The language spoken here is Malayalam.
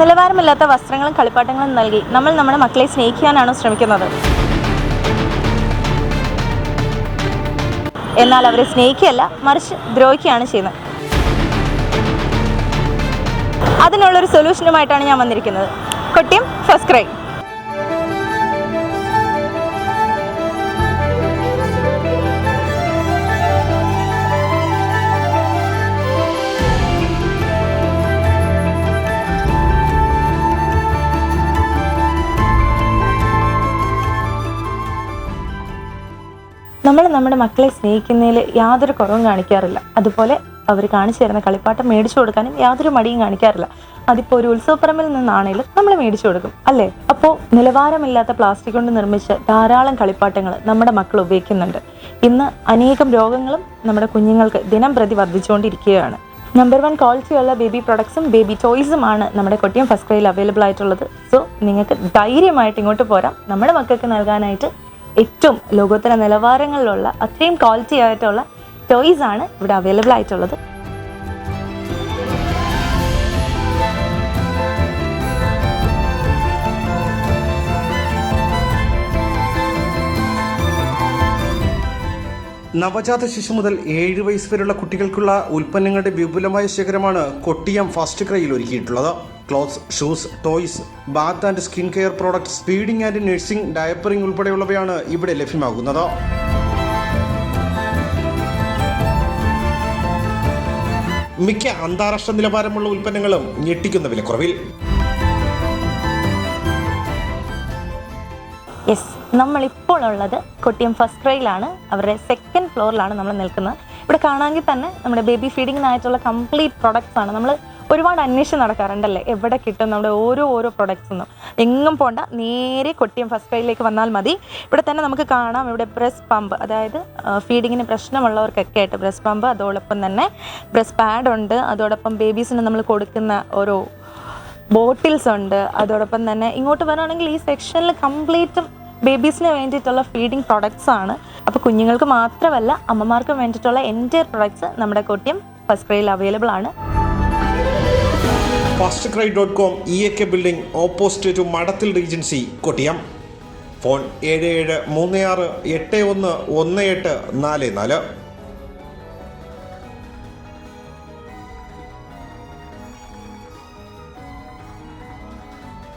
ഗുണനിലവാരമില്ലാത്ത വസ്ത്രങ്ങളും കളിപ്പാട്ടങ്ങളും നൽകി നമ്മൾ നമ്മുടെ മക്കളെ സ്നേഹിക്കാനാണോ ശ്രമിക്കുന്നത്. എന്നാൽ അവരെ സ്നേഹിക്കുകയല്ല മറിച്ച് ദ്രോഹിക്കുകയാണ് ചെയ്യുന്നത്. അതിനുള്ളൊരു സൊല്യൂഷനുമായിട്ടാണ് ഞാൻ വന്നിരിക്കുന്നത്. കൊട്ടിയം ഫസ്റ്റ് ക്രൈ നമ്മൾ നമ്മുടെ മക്കളെ സ്നേഹിക്കുന്നതിൽ യാതൊരു കുറവും കാണിക്കാറില്ല. അതുപോലെ അവർ കാണിച്ചു തരുന്ന കളിപ്പാട്ടം മേടിച്ചു കൊടുക്കാനും യാതൊരു മടിയും കാണിക്കാറില്ല. അതിപ്പോൾ ഒരു ഉത്സവപ്പറമ്പിൽ നിന്നാണെങ്കിലും നമ്മൾ മേടിച്ചു കൊടുക്കും അല്ലേ? അപ്പോൾ നിലവാരമില്ലാത്ത പ്ലാസ്റ്റിക് കൊണ്ട് നിർമ്മിച്ച ധാരാളം കളിപ്പാട്ടങ്ങൾ നമ്മുടെ മക്കൾ ഉപയോഗിക്കുന്നുണ്ട്. ഇന്ന് അനേകം രോഗങ്ങളും നമ്മുടെ കുഞ്ഞുങ്ങൾക്ക് ദിനം പ്രതി വർദ്ധിച്ചുകൊണ്ടിരിക്കുകയാണ്. നമ്പർ വൺ ക്വാളിറ്റിയുള്ള ബേബി പ്രൊഡക്ട്സും ബേബി ടോയ്സും ആണ് നമ്മുടെ കൊട്ടിയം ഫസ്റ്റ് ക്രൈയിൽ അവൈലബിൾ ആയിട്ടുള്ളത്. സോ നിങ്ങൾക്ക് ധൈര്യമായിട്ട് ഇങ്ങോട്ട് പോരാം. നമ്മുടെ മക്കൾക്ക് നൽകാനായിട്ട് ഏറ്റവും ലോകോത്തര നിലവാരങ്ങളിലുള്ള അത്രയും ക്വാളിറ്റി ആയിട്ടുള്ള ടോയ്സ് ആണ് ഇവിടെ അവൈലബിൾ ആയിട്ടുള്ളത്. നവജാത ശിശു മുതൽ ഏഴ് വയസ്സ് വരെയുള്ള കുട്ടികൾക്കുള്ള ഉൽപ്പന്നങ്ങളുടെ വിപുലമായ ശേഖരമാണ് കൊട്ടിയം ഫാസ്റ്റ് ക്രൈയിൽ ഒരുക്കിയിട്ടുള്ളത്. Clothes shoes toys bath and skin care products feeding and nursing diapering ഉൾപ്പെടെയുള്ളവയാണ് ഇവിടെ ലഭ്യമാകുന്നത്. മിക്ക അന്താരാഷ്ട്ര നിലവാരമുള്ള ഉൽപ്പന്നങ്ങളും ഞെട്ടിക്കുന്ന വിലക്കുറവിൽ. യെസ് നമ്മളിപ്പോൾ ഉള്ളത് കൊട്ടിയം ഫസ്റ്റ് ക്രൈയിലാണ് അവരുടെ സെക്കൻഡ് ഫ്ലോറിലാണ് നമ്മൾ നിൽക്കുന്നത്. ഇവിടെ കാണാമെങ്കിൽ തന്നെ നമ്മുടെ ബേബി ഫീഡിങ്ങിനായിട്ടുള്ള കംപ്ലീറ്റ് പ്രൊഡക്ട്സ് ആണ്. നമ്മൾ ഒരുപാട് അന്വേഷണം നടക്കാറുണ്ടല്ലേ? എവിടെ കിട്ടും നമ്മുടെ ഓരോ ഓരോ പ്രൊഡക്ട്സ് ഒന്നും എങ്ങും പോണ്ട. നേരെ കൊട്ടിയം ഫസ്റ്റ് ക്രൈയിലേക്ക് വന്നാൽ മതി. ഇവിടെ തന്നെ നമുക്ക് കാണാം. ഇവിടെ ബ്രസ് പമ്പ് അതായത് ഫീഡിങ്ങിന് പ്രശ്നമുള്ളവർക്കൊക്കെ ആയിട്ട് ബ്രസ് പമ്പ് അതോടൊപ്പം തന്നെ ബ്രസ് പാഡ് ഉണ്ട്. അതോടൊപ്പം ബേബീസിന് നമ്മൾ കൊടുക്കുന്ന ഓരോ ബോട്ടിൽസ് ഉണ്ട്. അതോടൊപ്പം തന്നെ ഇങ്ങോട്ട് വരാണെങ്കിൽ ഈ സെക്ഷനിൽ കംപ്ലീറ്റും ബേബീസിന് വേണ്ടിയിട്ടുള്ള ഫീഡിങ് പ്രൊഡക്ട്സ് ആണ്. അപ്പോൾ കുഞ്ഞുങ്ങൾക്ക് മാത്രമല്ല അമ്മമാർക്കും വേണ്ടിയിട്ടുള്ള എന്റെ പ്രൊഡക്ട്സ് നമ്മുടെ കൊട്ടിയം ഫസ്റ്റ് ക്രൈയിൽ അവൈലബിൾ ആണ്. First cry dot com E A K building opposite to Madathil regency Kottiyam phone ഏഴ് ഏഴ് മൂന്ന് ആറ് എട്ട് ഒന്ന് ഒന്ന് എട്ട് നാല് നാല്